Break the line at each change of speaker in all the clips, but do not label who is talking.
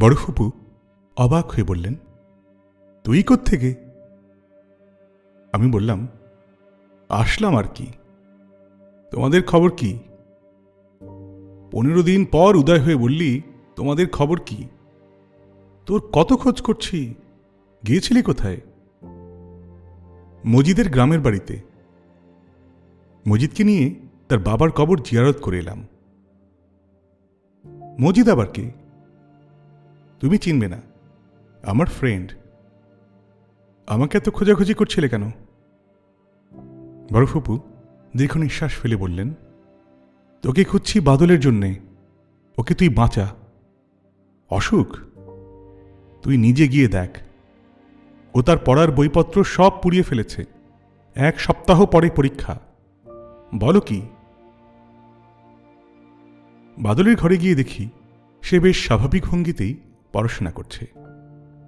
বড় ফুপু অবাক হয়ে বললেন, তুই থেকে আমি বললাম, আসলাম আর কি। তোমাদের খবর কি? পনেরো দিন পর উদয় হয়ে বললি, তোমাদের খবর কি? তোর কত খোঁজ করছি? গিয়েছিলি কোথায়? মজিদের গ্রামের বাড়িতে। মজিদকে নিয়ে তার বাবার কবর জিয়ারত করে এলাম। মজিদ আবার কে? তুমি চিনবে না। আমার ফ্রেন্ড আমাকে এত খোঁজাখুঁজি করছিলে কেন? বড় ফুপু দীর্ঘ নিঃশ্বাস ফেলে বললেন, তোকে খুঁজছি বাদলের জন্যে। ওকে তুই বাঁচা। অসুখ? তুই নিজে গিয়ে দেখ। ও তার পড়ার বইপত্র সব পুড়িয়ে ফেলেছে। এক সপ্তাহ পরে পরীক্ষা। বলো কি? বাদলের ঘরে গিয়ে দেখি, সে বেশ স্বাভাবিক ভঙ্গিতেই পড়াশোনা করছে।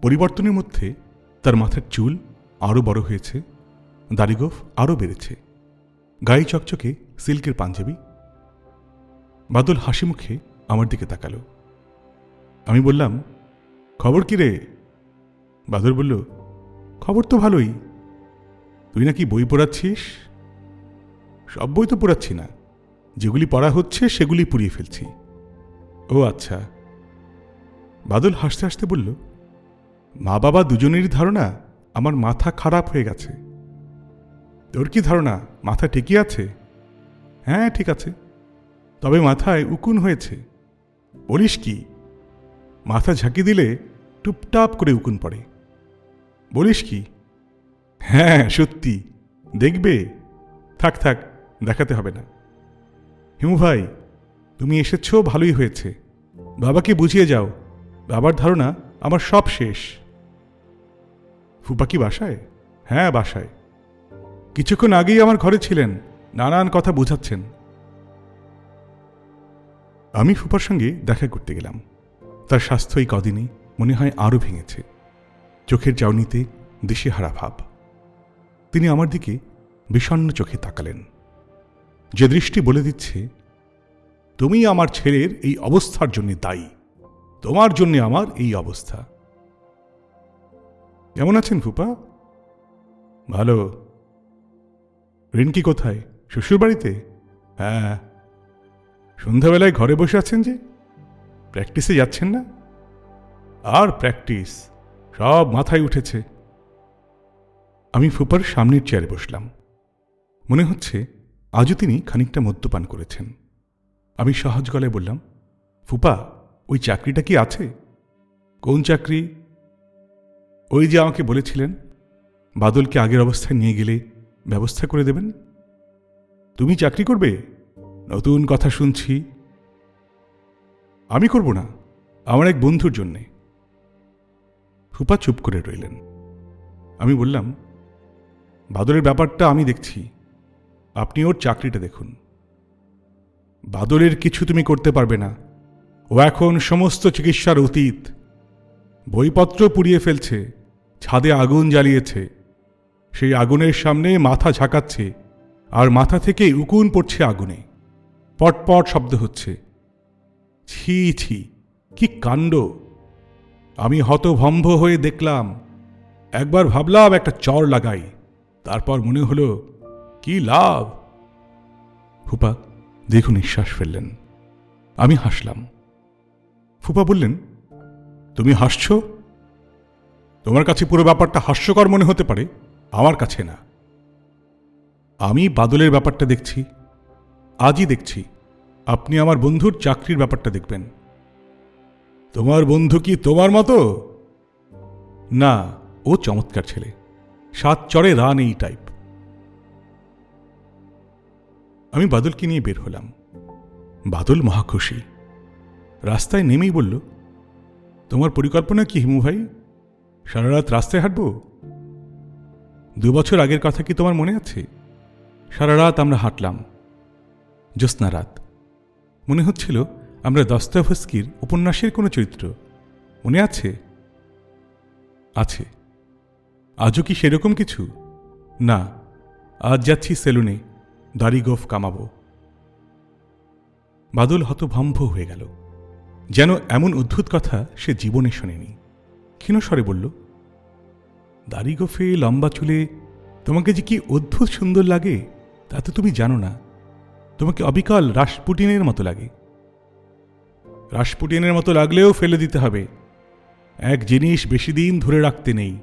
পরিবর্তনের মধ্যে তার মাথার চুল আরও বড় হয়েছে, দাড়িগোফ আরও বেড়েছে। গায়ে চকচকে সিল্কের পাঞ্জাবি। বাদল হাসি মুখে আমার দিকে তাকালো। আমি বললাম, খবর কি রে? বাদল বলল, খবর তো ভালোই। তুই নাকি বই পড়াচ্ছিস? সব বই তো পড়াচ্ছি না। যেগুলি পড়া হচ্ছে সেগুলি পুড়িয়ে ফেলছি। ও আচ্ছা। বাদল হাসতে হাসতে বলল, মা বাবা দুজনেরই ধারণা আমার মাথা খারাপ হয়ে গেছে। তোর কি ধারণা? মাথা ঠিকই আছে? হ্যাঁ ঠিক আছে। তবে মাথায় উকুন হয়েছে। বলিস কি? মাথা ঝাঁকি দিলে টুপটাপ করে উকুন পড়ে। বলিস কি? হ্যাঁ সত্যি। দেখবে? থাক থাক, দেখাতে হবে না। হিমু ভাই, তুমি এসেছ, ভালোই হয়েছে। বাবাকে বুঝিয়ে যাও। বাবার ধারণা, আমার সব শেষ। ফুপা কি বাসায়? হ্যাঁ বাসায়। কিছুক্ষণ আগেই আমার ঘরে ছিলেন, নানান কথা বুঝাচ্ছেন। আমি ফুপার সঙ্গে দেখা করতে গেলাম। তার স্বাস্থ্য এই কদিনে মনে হয় আরও ভেঙেছে। চোখের চাউনিতে দিশেহারা ভাব। তিনি আমার দিকে বিষণ্ণ চোখে তাকালেন। যে দৃষ্টি বলে দিচ্ছে, তুমি আমার ছেলের এই অবস্থার জন্য দায়ী। তোমার জন্যে আমার এই অবস্থা। কেমন আছেন ফুপা? ভালো। রিনকি কোথায়? শ্বশুর বাড়িতে হ্যাঁ। সন্ধ্যাবেলায় ঘরে বসে আছেন যে? প্র্যাকটিসে যাচ্ছেন না? আর প্র্যাকটিস, সব মাথায় উঠেছে। আমি ফুপার সামনের চেয়ারে বসলাম। মনে হচ্ছে আজও তিনি খানিকটা মদ্যপান করেছেন। আমি সহজ গলায় বললাম, ফুপা ওই চাকরিটা কি আছে? কোন চাকরি? ওই যে আমাকে বলেছিলেন, বাদলকে আগের অবস্থায় নিয়ে গেলে ব্যবস্থা করে দেবেন। তুমি চাকরি করবে? নতুন কথা শুনছি। আমি করব না, আমার এক বন্ধুর জন্যে। ফুপা চুপ করে রইলেন। আমি বললাম, বাদলের ব্যাপারটা আমি দেখছি, আপনি ওর চাকরিটা দেখুন। বাদলের কিছু তুমি করতে পারবে না। ও এখন সমস্ত চিকিৎসার অতীত। বইপত্র পুড়িয়ে ফেলছে, ছাদে আগুন জ্বালিয়েছে। সেই আগুনের সামনে মাথা ঝাঁকাচ্ছে, আর মাথা থেকে উকুন পড়ছে আগুনে। পটপট শব্দ হচ্ছে। ছি ছি, কি কাণ্ড! আমি হতভম্ব হয়ে দেখলাম, একবার ভাবলাম একটা চর লাগাই, তারপর মনে হলো, কি লাভ? ফুপা দীর্ঘ নিঃশ্বাস ফেললেন। আমি হাসলাম। ফুপা বললেন, তুমি হাসছ? তোমার কাছে পুরো ব্যাপারটা হাস্যকর মনে হতে পারে, আমার কাছে না। আমি বাদলের ব্যাপারটা দেখছি, আজই দেখছি। আপনি আমার বন্ধুর চাকরির ব্যাপারটা দেখবেন। তোমার বন্ধু কি তোমার মতো? না, ও চমৎকার ছেলে। সাত চড়ে রান এই টাইপ। আমি বাদলকে নিয়ে বের হলাম। বাদল মহাখুশি। রাস্তায় নেমেই বলল, তোমার পরিকল্পনা কি হিমু ভাই? সারা রাত রাস্তায় হাঁটব? দু বছর আগের কথা কি তোমার মনে আছে? সারা রাত আমরা হাঁটলাম, জ্যোৎস্না রাত। মনে হচ্ছিল আমরা দস্তাভস্কির উপন্যাসের কোনো চরিত্র। মনে আছে? আছে। আজও কি সেরকম কিছু? না, আজ যাচ্ছি সেলুনে, দাড়ি গোফ কামাবো। বাদল হতভম্ভ হয়ে গেল। যেন এমন অদ্ভুত কথা সে জীবনে শোনেনি। ক্ষীণস্বরে বলল, দাড়ি গোফে লম্বা চুলে তোমাকে যে কি অদ্ভুত সুন্দর লাগে, তা তো তুমি জানো না। তোমাকে অবিকল রাসপুটিনের মতো লাগে। রাসপুটিনের মতো লাগলেও ফেলে দিতে হবে। এক জিনিস বেশি দিন ধরে রাখতে নেই,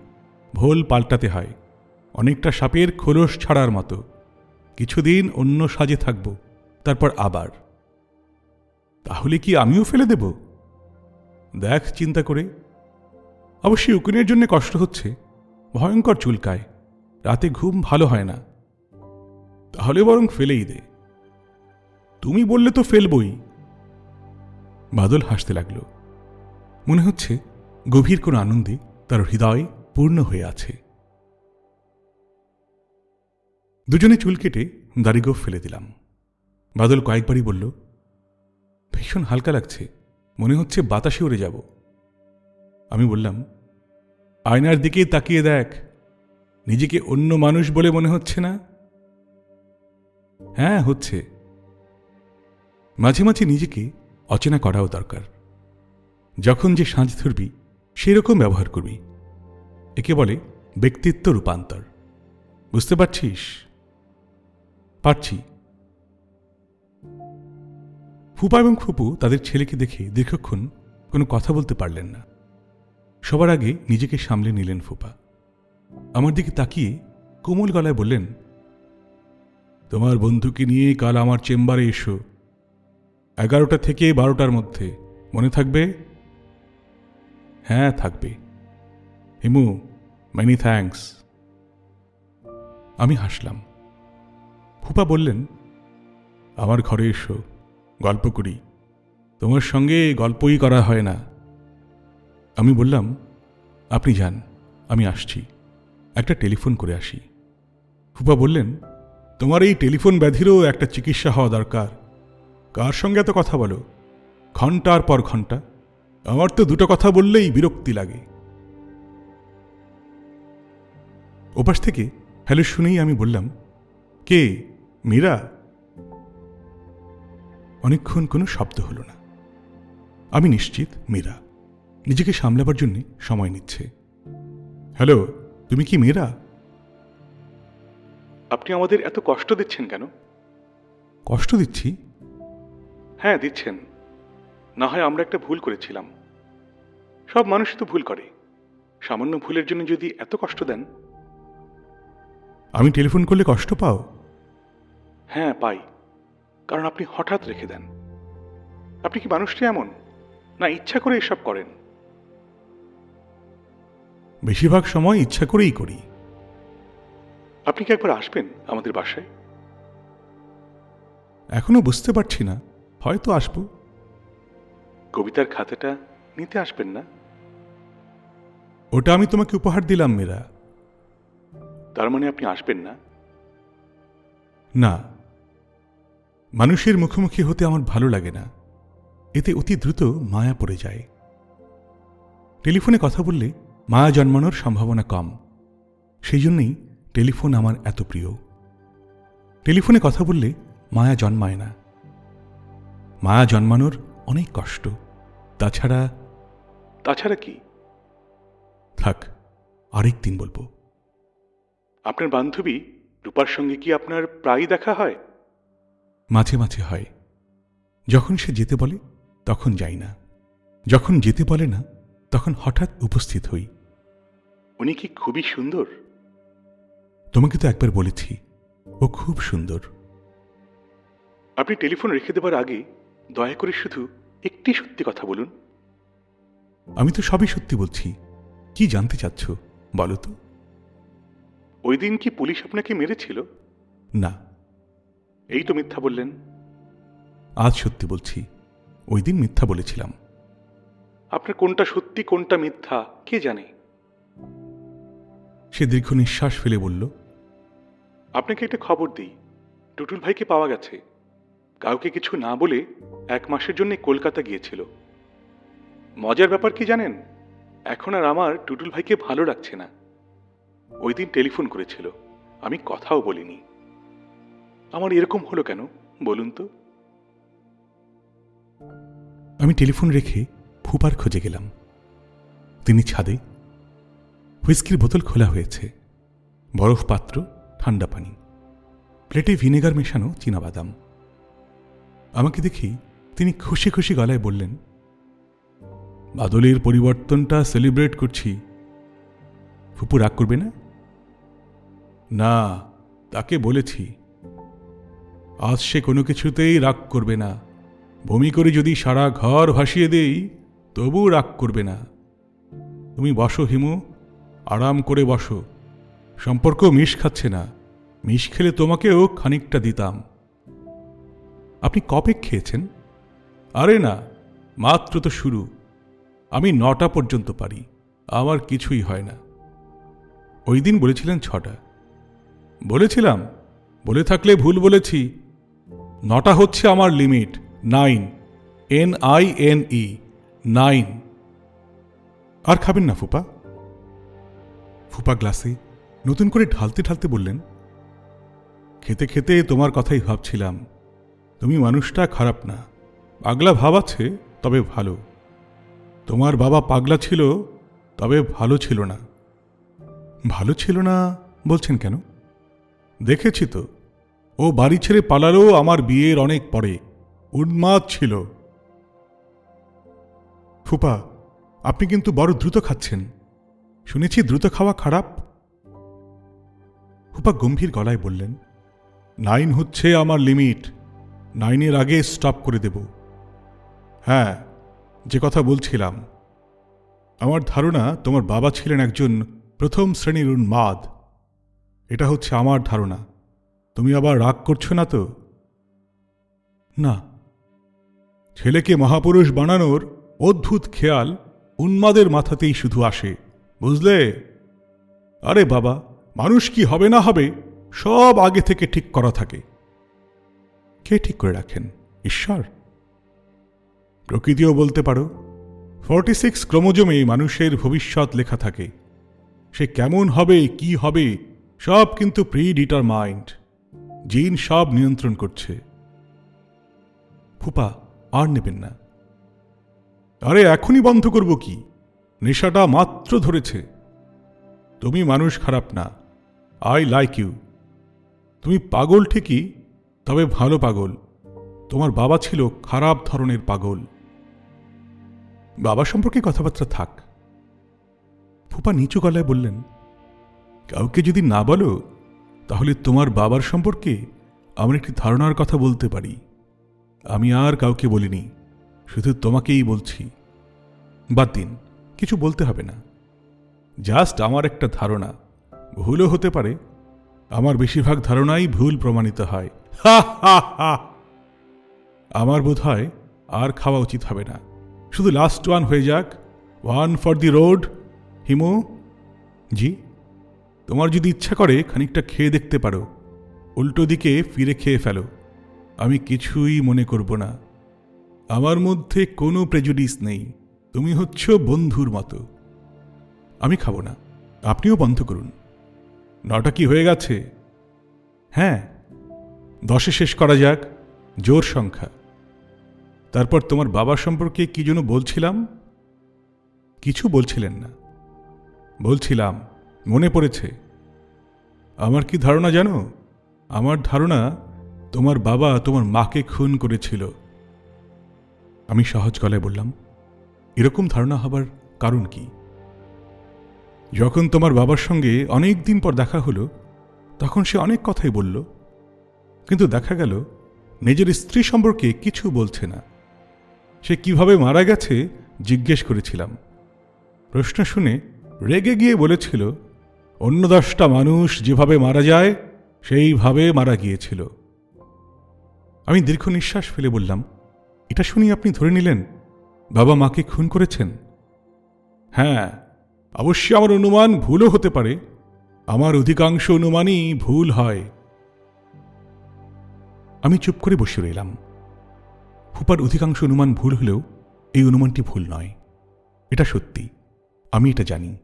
ভোল পাল্টাতে হয়। অনেকটা সাপের খোলস ছাড়ার মতো। কিছুদিন অন্য সাজে থাকব, তারপর আবার। তাহলে কি আমিও ফেলে দেব? দেখ চিন্তা করে। অবশ্যই উকুনের জন্য কষ্ট হচ্ছে। ভয়ঙ্কর চুলকায়। রাতে ঘুম ভালো হয় না। তাহলে বরং ফেলেই দে। তুমি বললে তো ফেলবই। বাদল হাসতে লাগল। মনে হচ্ছে গভীর কোনো আনন্দে তার হৃদয় পূর্ণ হয়ে আছে। দুজনে চুল কেটে দাড়িগোফ ফেলে দিলাম। বাদল কয়েকবারই বলল ভীষণ হালকা লাগছে। মনে হচ্ছে বাতাসে উড়ে যাব। আমি বললাম, আয়নার দিকে তাকিয়ে দেখ, নিজেকে অন্য মানুষ বলে মনে হচ্ছে না? হ্যাঁ হচ্ছে। মাঝে মাঝে নিজেকে অচেনা করাও দরকার। যখন যে সাঁঝ ধরবি, সেরকম ব্যবহার করবি। একে বলে ব্যক্তিত্ব রূপান্তর। বুঝতে পারছিস? পারছি। ফুপা এবং ফুপু তাদের ছেলেকে দেখে দীর্ঘক্ষণ কোনো কথা বলতে পারলেন না। সবার আগে নিজেকে সামলে নিলেন ফুপা। আমার দিকে তাকিয়ে কোমল গলায় বললেন, তোমার বন্ধুকে নিয়ে কাল আমার চেম্বারে এসো। এগারোটা থেকে বারোটার মধ্যে, মনে থাকবে? হ্যাঁ থাকবে। হিমু মেনি থ্যাঙ্কস আমি হাসলাম। ফুপা বললেন, আমার ঘরে এসো। গল্প করি। তোমার সঙ্গে গল্পই করা হয় না। আমি বললাম, আপনি যান, আমি আসছি। একটা টেলিফোন করে আসি। ফুপা বললেন, তোমার এই টেলিফোন ব্যাধিরও একটা চিকিৎসা হওয়া দরকার। কার সঙ্গে এত কথা বলো? ঘণ্টার পর ঘণ্টা আমার তো দুটো কথা বললেই বিরক্তি লাগে। ওপাশ থেকে হ্যালো শুনেই আমি বললাম, কে? মীরা? অনেকক্ষণ কোনো শব্দ হলো না। আমি নিশ্চিত মীরা। নিজেকে সামলাবার জন্য সময় নিচ্ছে। হ্যালো তুমি কি মীরা? আপনি আমাদের এত কষ্ট দিচ্ছেন কেন? কষ্ট দিচ্ছি? হ্যাঁ দিচ্ছেন। না হয় আমরা একটা ভুল করেছিলাম। সব মানুষই তো ভুল করে। সামান্য ভুলের জন্য যদি এত কষ্ট দেন। আমি টেলিফোন করলে কষ্ট পাও? হ্যাঁ পাই। কারণ আপনি হঠাৎ রেখে দেন। আপনি কি মানুষটি এমন? না ইচ্ছা করে এসব করেন। বেশিরভাগ সময় ইচ্ছা করেই করি। আপনি কি একবার আসবেন আমাদের বাসায়? এখনও বুঝতে পারছি না। হয়তো আসব। কবিতার খাতাটা নিতে আসবেন না? ওটা আমি তোমাকে উপহার দিলাম মেরা। তার মানে আপনি আসবেন না? না। মানুষের মুখোমুখি হতে আমার ভালো লাগে না। এতে অতি দ্রুত মায়া পড়ে যায়। টেলিফোনে কথা বললে মায়া জন্মানোর সম্ভাবনা কম। সেই জন্যই টেলিফোন আমার এত প্রিয়। টেলিফোনে কথা বললে মায়া জন্মায় না। মায়া জন্মানোর অনেক কষ্ট। তাছাড়া তাছাড়া কি? থাক আরেক দিন বলব। আপনার বান্ধবী রূপার সঙ্গে কি আপনার প্রায়ই দেখা হয়? মাঝে মাঝে হয়। যখন সে যেতে বলে তখন যাই না। যখন যেতে বলে না তখন হঠাৎ উপস্থিত হই। উনি কি খুবই সুন্দর? তোমাকে তো একবার বলেছি ও খুব সুন্দর। আপনি টেলিফোন রেখে দেবার আগে দয়া করে শুধু একটি সত্যি কথা বলুন। আমি তো সবই সত্যি বলছি। কি জানতে চাচ্ছ বলো তো। ওই দিন কি পুলিশ আপনাকে মেরেছিল? না। এই তো মিথ্যা বললেন। আজ সত্যি বলছি ওই দিন মিথ্যা বলেছিলাম। আপনার কোনটা সত্যি কোনটা মিথ্যা কে জানে? সে দীর্ঘ নিঃশ্বাস ফেলে বলল আপনাকে একটা খবর দিই। টুটুল ভাইকে পাওয়া গেছে। কাউকে কিছু না বলে এক মাসের জন্য কলকাতা গিয়েছিল। মজার ব্যাপার কি জানেন? এখন আর আমার টুটুল ভাইকে ভালো লাগছে না। ওই দিন টেলিফোন করেছিল। আমি কথাও বলিনি। আমার এরকম হলো কেন? বলুন তো। আমি টেলিফোন রেখে ফুপার খোঁজে গেলাম। তিনি ছাদে হুইস্কির বোতল খোলা হয়েছে। বরফ পাত্র, ঠান্ডা পানি। প্লেটে ভিনেগার মেশানো চীনাবাদাম। আমাকে দেখি তিনি খুশি খুশি গলায় বললেন, বাদলের পরিবর্তনটা সেলিব্রেট করছি। ফুপু রাগ করবে না? না, তাকে বলেছি। আজ সে কোনো কিছুতেই রাগ করবে না। বমি করে যদি সারা ঘর ভাসিয়ে দেই তবু রাগ করবে না। তুমি বসো, হিমু। আরাম করে বসো। সম্পর্ক মিশ খাচ্ছে না। মিশ খেলে তোমাকেও খানিকটা দিতাম। আপনি কপে খেয়েছেন? আরে না, মাত্র তো শুরু। আমি নটা পর্যন্ত পারি, আমার কিছুই হয় না। ওই দিন বলেছিলেন ছটা। বলেছিলাম, বলে থাকলে ভুল বলেছি। নটা হচ্ছে আমার limit, nine, N I N E, nine. আর খাবেন না ফুপা? ফুপা গ্লাসে নতুন করে ঢালতে ঢালতে বললেন, খেতে খেতে তোমার কথাই ভাবছিলাম। তুমি মানুষটা খারাপ না। পাগলা ভাব আছে, তবে ভালো। তোমার বাবা পাগলা ছিল, তবে ভালো ছিল না। ভালো ছিল না বলছেন কেন? দেখেছি তো। ও বাড়ি ছেড়ে পালালো আমার বিয়ের অনেক পরে। উন্মাদ ছিল। ফুপা, আপনি কিন্তু বড় দ্রুত খাচ্ছেন। শুনেছি দ্রুত খাওয়া খারাপ। ফুপা গম্ভীর গলায় বললেন, নাইন হচ্ছে আমার লিমিট। নাইনের আগে স্টপ করে দেব। হ্যাঁ যে কথা বলছিলাম। আমার ধারণা তোমার বাবা ছিলেন একজন প্রথম শ্রেণির উন্মাদ। এটা হচ্ছে আমার ধারণা। তুমি আবার রাগ করছ না তো? না। ছেলেকে মহাপুরুষ বানানোর অদ্ভুত খেয়াল উন্মাদের মাথাতেই শুধু আসে, বুঝলে? আরে বাবা, মানুষ কি হবে না হবে সব আগে থেকে ঠিক করা থাকে। কে ঠিক করে রাখেন, ঈশ্বর? প্রকৃতিও বলতে পারো, ফর্টি সিক্স ক্রোমোজোমে মানুষের ভবিষ্যৎ লেখা থাকে। সে কেমন হবে, কি হবে, সব কিন্তু প্রি ডিটারমাইন্ড জিন সব নিয়ন্ত্রণ করছে। ফুপা, আর নেবেন না। আরে, এখনই বন্ধ করব কি? নেশাটা মাত্র ধরেছে। তুমি মানুষ খারাপ না। I like you. তুমি পাগল ঠিকই, তবে ভালো পাগল। তোমার বাবা ছিল খারাপ ধরনের পাগল। বাবা সম্পর্কে কথাবার্তা থাক। ফুপা নিচু গলায় বললেন, কাউকে যদি না বলো তাহলে তোমার বাবার সম্পর্কে আমার একটি ধারণার কথা বলতে পারি। আমি আর কাউকে বলিনি, শুধু তোমাকেই বলছি। বাদ দিন, কিছু বলতে হবে না। জাস্ট আমার একটা ধারণা, ভুলও হতে পারে। আমার বেশিরভাগ ধারণাই ভুল প্রমাণিত হয়। আমার বোধ হয় আর খাওয়া উচিত হবে না। শুধু লাস্ট ওয়ান হয়ে যাক। One for the road Himu. জি? তোমার যদি ইচ্ছা করে খানিকটা খেয়ে দেখতে পারো, উল্টো দিকে ফিরে খেয়ে ফেলো। আমি কিছুই মনে করব না। আমার মধ্যে কোনো প্রেজুডিস নেই। তুমি হচ্ছ বন্ধুর মতো। আমি খাব না। আপনিও বন্ধ করুন। নটা কি হয়ে গেছে? হ্যাঁ। দশে শেষ করা যাক। জোর সংখ্যা। তারপর তোমার বাবা সম্পর্কে কি যেন বলছিলাম? কিছু বলছিলেন না। বলছিলাম মনে পড়েছে। আমার কি ধারণা জানো? আমার ধারণা তোমার বাবা তোমার মাকে খুন করেছিল। আমি সহজ গলায় বললাম, এরকম ধারণা হবার কারণ কি? যখন তোমার বাবার সঙ্গে অনেক দিন পর দেখা হলো, তখন সে অনেক কথাই বলল। কিন্তু দেখা গেল, নিজের স্ত্রী সম্পর্কে কিছু বলছে না। সে কীভাবে মারা গেছে জিজ্ঞেস করেছিলাম। প্রশ্ন শুনে রেগে গিয়ে বলেছিল অন্য দশটা মানুষ যেভাবে মারা যায়, সেইভাবে মারা গিয়েছিল। আমি দীর্ঘ নিঃশ্বাস ফেলে বললাম, এটা শুনি আপনি ধরে নিলেন? বাবা মাকে খুন করেছেন? হ্যাঁ অবশ্যই আমার অনুমান ভুলও হতে পারে। আমার অধিকাংশ অনুমানই ভুল হয়। আমি চুপ করে বসে রইলাম। ফুপার অধিকাংশ অনুমান ভুল হলেও এই অনুমানটি ভুল নয়। এটা সত্যি, আমি এটা জানি।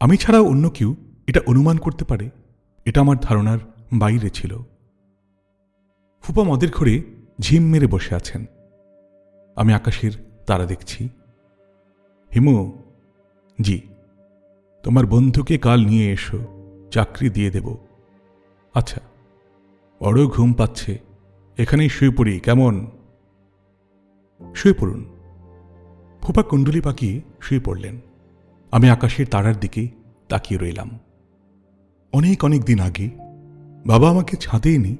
আমি ছাড়াও অন্য কেউ এটা অনুমান করতে পারে, এটা আমার ধারণার বাইরে ছিল। ফুপা মদের ঘরে ঝিম মেরে বসে আছেন। আমি আকাশের তারা দেখছি। হিমু, জি, তোমার বন্ধুকে কাল নিয়ে এসো, চাকরি দিয়ে দেব। আচ্ছা বড় ঘুম পাচ্ছে, এখানেই শুয়ে পড়ি, কেমন? শুয়ে পড়ুন। ফুপা কুণ্ডলি পাকিয়ে শুয়ে পড়লেন। আমি আকাশের তারার দিকে তাকিয়ে রইলাম। অনেক অনেক দিন আগে বাবা আমাকে ছাদে এনে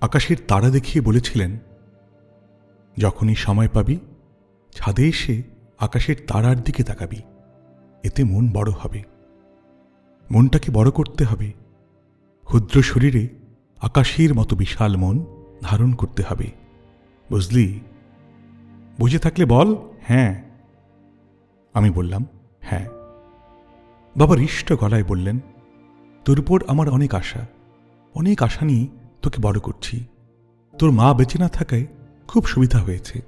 আকাশের তারা দেখিয়ে বলেছিলেন, যখনই সময় পাবি, ছাদে এসে আকাশের তারার দিকে তাকাবি। এতে মন বড় হবে। মনটাকে বড় করতে হবে। ক্ষুদ্র শরীরে আকাশের মতো বিশাল মন ধারণ করতে হবে। বুঝলি? বুঝে থাকলে বল হ্যাঁ। আমি বললাম হ্যাঁ। বাবা হৃষ্ট গলায় বললেন, তোর উপর আমার অনেক আশা। অনেক আশা নিয়ে তোকে বড় করছি। তোর মা বেঁচে না থাকায় খুব সুবিধা হয়েছে।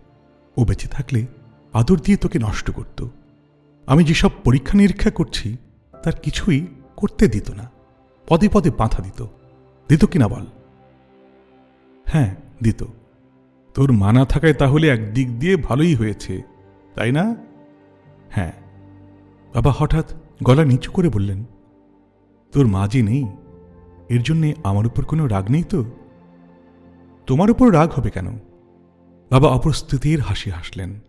ও বেঁচে থাকলে আদর দিয়ে তোকে নষ্ট করত। আমি যেসব পরীক্ষা নিরীক্ষা করছি, তার কিছুই করতে দিত না। পদে পদে পাঁথা দিত। দিত কিনা বল? হ্যাঁ দিত। তোর মানা থাকায় তাহলে একদিক দিয়ে ভালোই হয়েছে, তাই না? হ্যাঁ। বাবা, হঠাৎ গলা নিচু করে বললেন, তোর মা যে নেই, এর জন্যে আমার উপর কোনো রাগ নেই তো? তোমার উপর রাগ হবে কেন? বাবা অপ্রস্তুতির হাসি হাসলেন।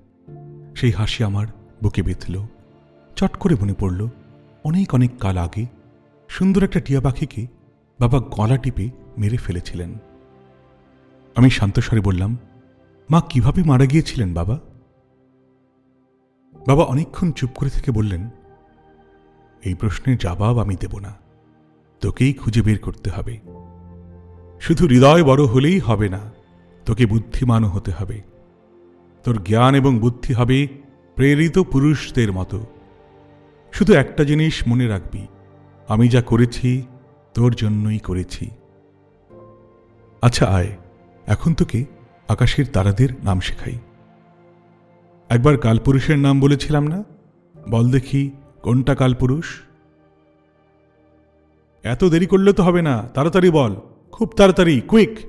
সেই হাসি আমার বুকে বিঁধল, চট করে মনে পড়ল, অনেক অনেক কাল আগে সুন্দর একটা টিয়া পাখিকে বাবা গলা টিপে মেরে ফেলেছিলেন। আমি শান্তস্বরে বললাম, মা কীভাবে মারা গিয়েছিলেন বাবা? বাবা অনেকক্ষণ চুপ করে থেকে বললেন এই প্রশ্নের জবাব আমি দেব না। তোকেই খুঁজে বের করতে হবে। শুধু হৃদয় বড় হলেই হবে না, তোকে বুদ্ধিমানও হতে হবে। তোর জ্ঞান এবং বুদ্ধি হবে প্রেরিত পুরুষদের মতো। শুধু একটা জিনিস মনে রাখবি, আমি যা করেছি, তোর জন্যই করেছি। আচ্ছা আয়, এখন তোকে আকাশের তারাদের নাম শেখাই। একবার কালপুরুষের নাম বলেছিলাম না? বল দেখি কোনটা কালপুরুষ? এত দেরি করলে তো হবে না, তাড়াতাড়ি বল। খুব তাড়াতাড়ি, কুইক।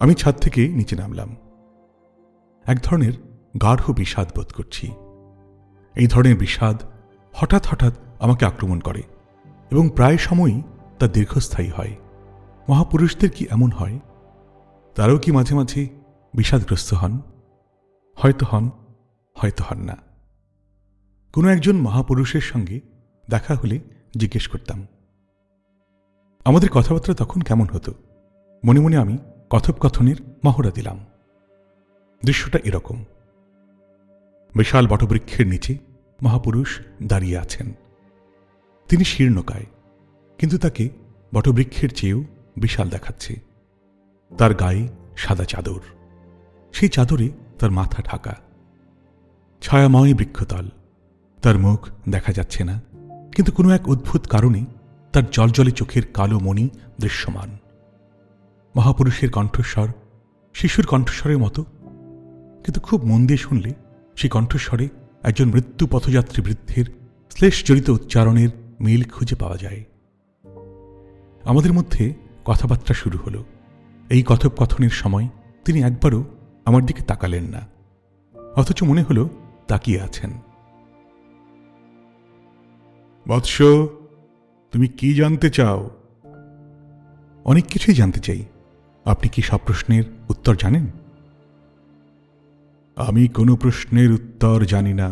আমি ছাদ থেকে নিচে নামলাম। এক ধরনের গাঢ় বিষাদ বোধ করছি। এই ধরনের বিষাদ হঠাৎ হঠাৎ আমাকে আক্রমণ করে এবং প্রায় সময়ই তা দীর্ঘস্থায়ী হয়। মহাপুরুষদের কি এমন হয়? তারাও কি মাঝে মাঝে বিষাদগ্রস্ত হন? হয়তো হন। হয়তো হন না। কোনো একজন মহাপুরুষের সঙ্গে দেখা হলে জিজ্ঞেস করতাম, আমাদের কথাবার্তা তখন কেমন হতো? মনে মনে আমি কথোপকথনের মহড়া দিলাম। দৃশ্যটা এরকম। বিশাল বটবৃক্ষের নিচে মহাপুরুষ দাঁড়িয়ে আছেন। তিনি শীর্ণকায় কিন্তু তাকে বটবৃক্ষের চেয়েও বিশাল দেখাচ্ছে। তার গায়ে সাদা চাদর। সেই চাদরে তার মাথা ঢাকা। ছায়াময় বৃক্ষতল। তার মুখ দেখা যাচ্ছে না, কিন্তু কোনো এক অদ্ভুত কারণে তার জলজলে চোখের কালো মণি দৃশ্যমান। মহাপুরুষের কণ্ঠস্বর শিশুর কণ্ঠস্বরের মতো, কিন্তু খুব মন দিয়ে শুনলে সেই কণ্ঠস্বরে একজন মৃত্যু পথযাত্রী বৃদ্ধের শ্লেষজড়িত উচ্চারণের মিল খুঁজে পাওয়া যায়। আমাদের মধ্যে কথাবার্তা শুরু হলো। এই কথোপকথনের সময় তিনি একবারও আমার দিকে তাকালেন না। অথচ মনে হলো তাকিয়ে আছেন। বৎস, তুমি কি জানতে চাও? অনেক কিছুই জানতে চাই। আপনি কি সব প্রশ্নের উত্তর জানেন? আমি কোনো প্রশ্নের উত্তর জানি না,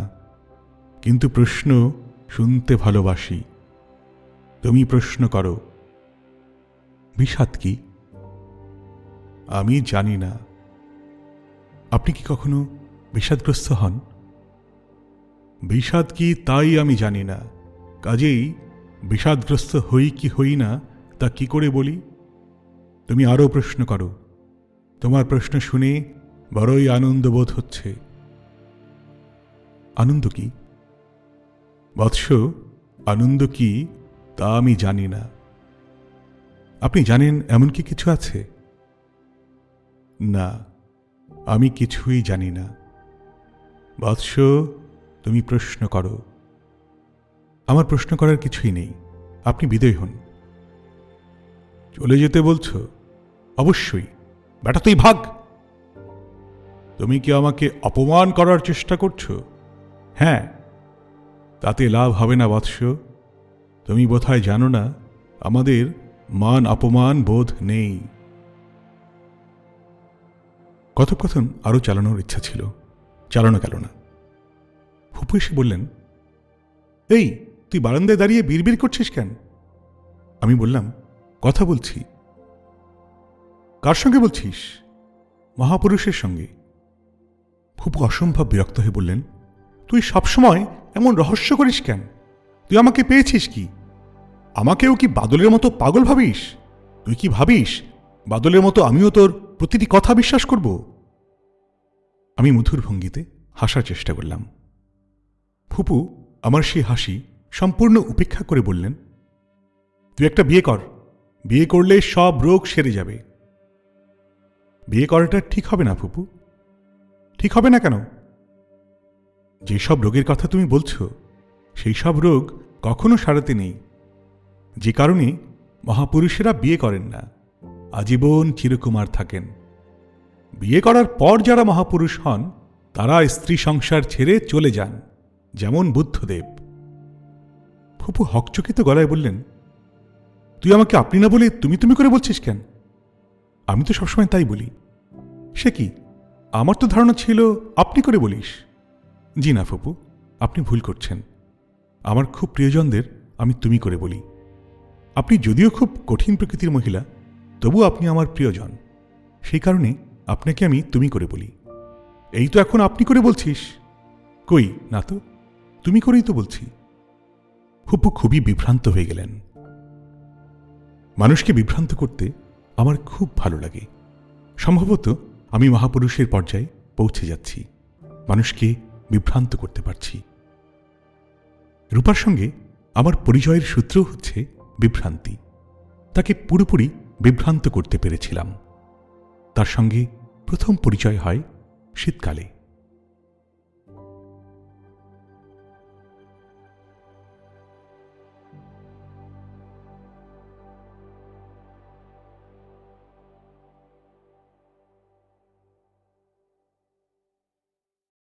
কিন্তু প্রশ্ন শুনতে ভালোবাসি। তুমি প্রশ্ন করো, বিষাদ কি? আমি জানি না। আপনি কি কখনো বিষাদগ্রস্ত হন? বিষাদ কি তাই আমি জানি না। কাজেই বিষাদগ্রস্ত হই কি হই না, তা কি করে বলি? তুমি আরও প্রশ্ন করো। তোমার প্রশ্ন শুনে বড়ই আনন্দ বোধ হচ্ছে। আনন্দ কি? বৎস, আনন্দ কি তা আমি জানি না। আপনি জানেন এমন কি কিছু আছে? না, আমি কিছুই জানি না। বৎস তুমি প্রশ্ন করো। আমার প্রশ্ন করার কিছুই নেই। আপনি বিদয় হন। চলে যেতে বলছো? অবশ্যই। বেটা তুই ভাগ। তুমি কি আমাকে অপমান করার চেষ্টা করছ? হ্যাঁ। তাতে লাভ হবে না, বৎস। তুমি বোধহয় জানো না, আমাদের মান অপমান বোধ নেই। কথোপকথন আরও চালানোর ইচ্ছা ছিল। চালানো গেল না। ফুপু এসে বললেন, এই, তুই বারান্দায় দাঁড়িয়ে বিড়বিড় করছিস কেন? আমি বললাম, কথা বলছি। কার সঙ্গে বলছিস? মহাপুরুষের সঙ্গে। ফুপু অসম্ভব বিরক্ত হয়ে বললেন, তুই সবসময় এমন রহস্য করিস কেন? তুই আমাকে পেয়েছিস কি? আমাকেও কি বাদলের মতো পাগল ভাবিস? তুই কি ভাবিস বাদলের মতো আমিও তোর প্রতিটি কথা বিশ্বাস করব? আমি মধুর ভঙ্গিতে হাসার চেষ্টা করলাম। ফুপু আমার সেই হাসি সম্পূর্ণ উপেক্ষা করে বললেন, তুই একটা বিয়ে কর। বিয়ে করলে সব রোগ সেরে যাবে। বিয়ে করাটা ঠিক হবে না ফুপু। ঠিক হবে না কেন? যেসব রোগের কথা তুমি বলছো সেই সব রোগ কখনো সারাতে নেই। যে কারণে মহাপুরুষেরা বিয়ে করেন না, আজীবন চিরকুমার থাকেন। বিয়ে করার পর যারা মহাপুরুষ হন, তারা স্ত্রী সংসার ছেড়ে চলে যান। যেমন বুদ্ধদেব। ফুপু হকচকিত গলায় বললেন, তুই আমাকে আপনি না বলে তুমি তুমি করে বলছিস কেন? আমি তো সবসময় তাই বলি। সে কি? আমার তো ধারণা ছিল আপনি করে বলিস। জি না ফুপু, আপনি ভুল করছেন। আমার খুব প্রিয়জনদের আমি তুমি করে বলি। আপনি যদিও খুব কঠিন প্রকৃতির মহিলা তবু আপনি আমার প্রিয়জন। সেই কারণে আপনাকে আমি তুমি করে বলি। এই তো এখন আপনি করে বলছিস। কই না তো তুমি করেই তো বলছি। ফুপু খুবই বিভ্রান্ত হয়ে গেলেন। মানুষকে বিভ্রান্ত করতে আমার খুব ভালো লাগে। সম্ভবত আমি মহাপুরুষের পর্যায়ে পৌঁছে যাচ্ছি। মানুষকে বিভ্রান্ত করতে পারছি। রূপার সঙ্গে আমার পরিচয়ের সূত্র হচ্ছে বিভ্রান্তি। তাকে পুরোপুরি বিভ্রান্ত করতে পেরেছিলাম। তার সঙ্গে প্রথম পরিচয় হয় শীতকালে।